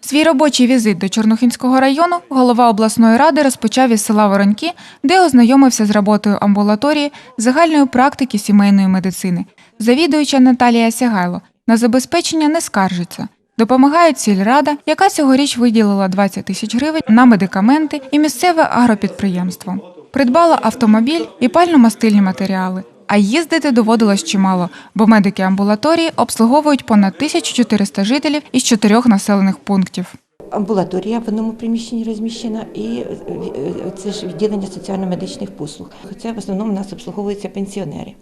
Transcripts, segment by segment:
Свій робочий візит до Чорнухинського району голова обласної ради розпочав із села Вороньки, де ознайомився з роботою амбулаторії загальної практики сімейної медицини. Завідуюча Наталія Сягайло на забезпечення не скаржиться. Допомагає сільрада, яка цьогоріч виділила 20 тисяч гривень на медикаменти і місцеве агропідприємство. Придбала автомобіль і пально-мастильні матеріали. А їздити доводилось чимало, бо медики амбулаторії обслуговують понад 1400 жителів із чотирьох населених пунктів. Амбулаторія в одному приміщенні розміщена і е, е, це ж відділення соціально-медичних послуг. Хоча в основному у нас обслуговуються пенсіонери,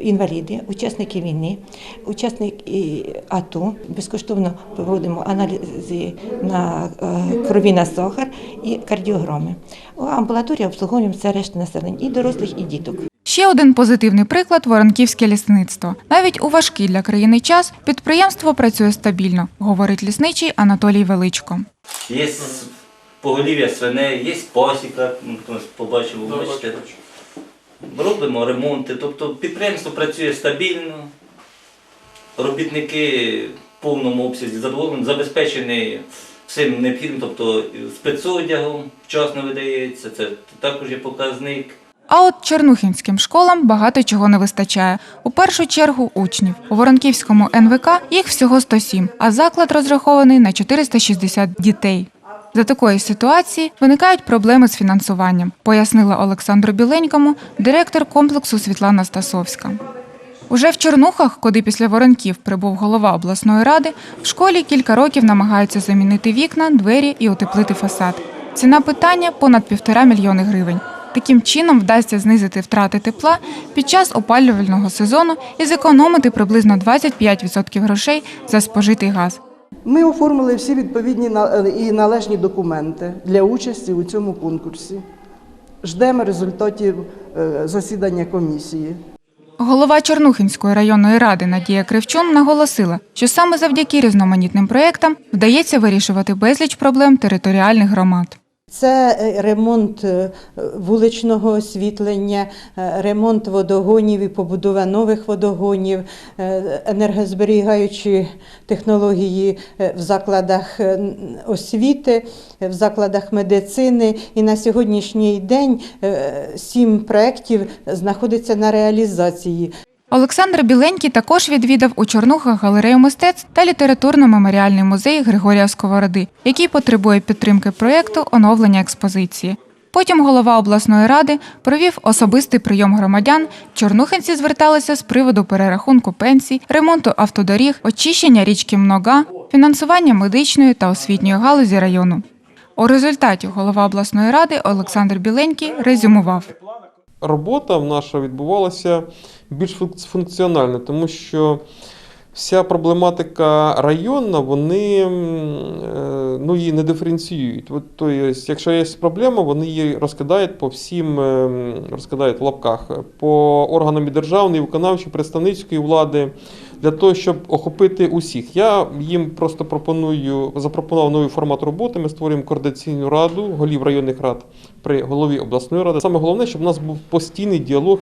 інваліди, учасники війни, учасники АТО. Безкоштовно проводимо аналізи на е, крові на сахар і кардіограми. У амбулаторії обслуговуємо все решта населення і дорослих, і діток. Ще один позитивний приклад воронківське лісництво. Навіть у важкий для країни час підприємство працює стабільно, говорить лісничий Анатолій Величко. Є поголів'я свиней, є пасіка, ну, хтось побачив, бачите. Робимо ремонти, тобто підприємство працює стабільно, робітники в повному обсязі задоволені, забезпечені всім необхідним, тобто спецодягом вчасно видається, це також є показник. А от чернухінським школам багато чого не вистачає. У першу чергу учнів. У Воронківському НВК їх всього 107, а заклад розрахований на 460 дітей. За такої ситуації виникають проблеми з фінансуванням, пояснила Олександру Біленькому директор комплексу Світлана Стасовська. Уже в Чорнухах, куди після Воронків прибув голова обласної ради, в школі кілька років намагаються замінити вікна, двері і утеплити фасад. Ціна питання понад півтора мільйони гривень. Таким чином вдасться знизити втрати тепла під час опалювального сезону і зекономити приблизно 25% грошей за спожитий газ. Ми оформили всі відповідні і належні документи для участі у цьому конкурсі. Ждемо результатів е, засідання комісії. Голова Чорнухинської районної ради Надія Кривчун наголосила, що саме завдяки різноманітним проєктам вдається вирішувати безліч проблем територіальних громад. Це е, ремонт е, вуличного освітлення, е, ремонт водогонів і побудова нових водогонів, енергозберігаючі технології в закладах освіти, в закладах медицини. І на сьогоднішній день сім проєктів знаходиться на реалізації. Олександр Біленький також відвідав у Чорнухах галерею мистецтв та літературно-меморіальний музей Григорія Сковороди, який потребує підтримки проєкту оновлення експозиції. Потім голова обласної ради провів особистий прийом громадян. Чорнухинці зверталися з приводу перерахунку пенсій, ремонту автодоріг, очищення річки Многа, фінансування медичної та освітньої галузі району. У результаті голова обласної ради Олександр Біленький резюмував. Робота наша відбувалася більш функ- функціонально, тому що вся проблематика районна, вони е, ну, її не диференціюють. От, то є, якщо є проблема, вони її розкидають по всім, е, розкидають в лапках, по органам і державної, виконавчої, представницької влади, для того, щоб охопити усіх. Я їм просто пропоную, запропонував новий формат роботи. Ми створюємо координаційну раду голів районних рад при голові обласної ради. Саме головне, щоб у нас був постійний діалог